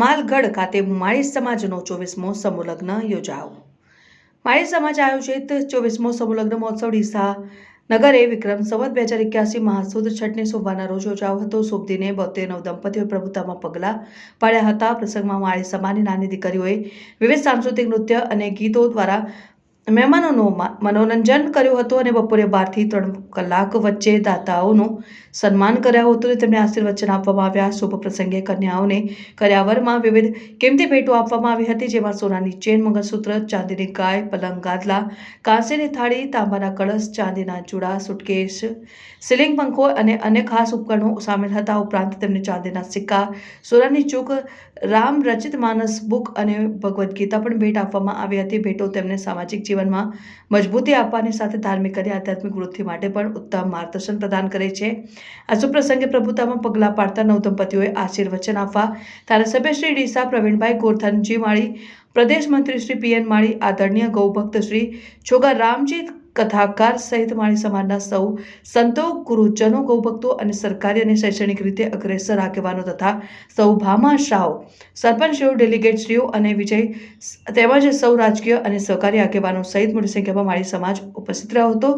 માલગઢ ખાતે માળી સમાજનો ચોવીસમો સમૂહ લગ્ન યોજાયો. માળી સમાજ આયોજિત ચોવીસમો સમૂહ મહોત્સવ ડીસા નગરે વિક્રમ સંવત બે હજાર એક્યાસી મહાસુદ છઠની શોભાના રોજ યોજાયો હતો. શુભ દિને બોતેર નવ દંપતીઓ પ્રભુતામાં પગલાં પાડ્યા હતા. પ્રસંગમાં માળી સમાજની નાની દીકરીઓએ વિવિધ સાંસ્કૃતિક નૃત્ય અને ગીતો દ્વારા મહેમાનોનું મનોરંજન કર્યું હતું અને બપોરે બારથી ત્રણ કલાક વચ્ચે દાતાઓનું સન્માન કર્યું હતું તેમને આશીર્વચન આપવામાં આવ્યા. શુભ પ્રસંગે કન્યાઓને કર્યાવરમાં વિવિધ કિંમતી ભેટો આપવામાં આવી હતી, જેમાં સોનાની ચેન, મંગળસૂત્ર, ચાંદીની ગાય, પલંગ, ગાદલા, કાંસીની થાળી, તાંબાના કળશ, ચાંદીના ચૂડા, સુટકેશ, સીલિંગ પંખો અને અન્ય ખાસ ઉપકરણો સામેલ હતા. ઉપરાંત તેમને ચાંદીના સિક્કા, સોનાની ચૂક, રામ રચિત માનસ બુક અને ભગવદ્ ગીતા પણ ભેટ આપવામાં આવી હતી. ભેટો તેમને સામાજિક જીવનમાં મજબૂતી આપવાની સાથે ધાર્મિક અને આધ્યાત્મિક વૃદ્ધિ માટે પણ ઉત્તમ માર્ગદર્શન પ્રદાન કરે છે. આ શુભ પ્રસંગે પ્રભુતામાં પગલાં પાડતા નવ દંપતીઓએ આશીર્વચન આપવા ધારાસભ્ય શ્રી ડીસા પ્રવીણભાઈ ગોરધનજી માળી, પ્રદેશ મંત્રી શ્રી પીએન માળી, આદરણીય ગૌભક્ત શ્રી છોગા રામજી કથાકાર સહિત માણી સમાજના સૌ સંતો, ગુરુજનો, ગૌભક્તો અને સરકારી અને શૈક્ષણિક રીતે અગ્રેસર આગેવાનો તથા સૌ ભામાશાઓ સરપંચશ્રીઓ ડેલિગેટશ્રીઓ અને વિજય તેમજ સૌ રાજકીય અને સહકારી આગેવાનો સહિત મોટી સંખ્યામાં માળી સમાજ ઉપસ્થિત રહ્યો હતો.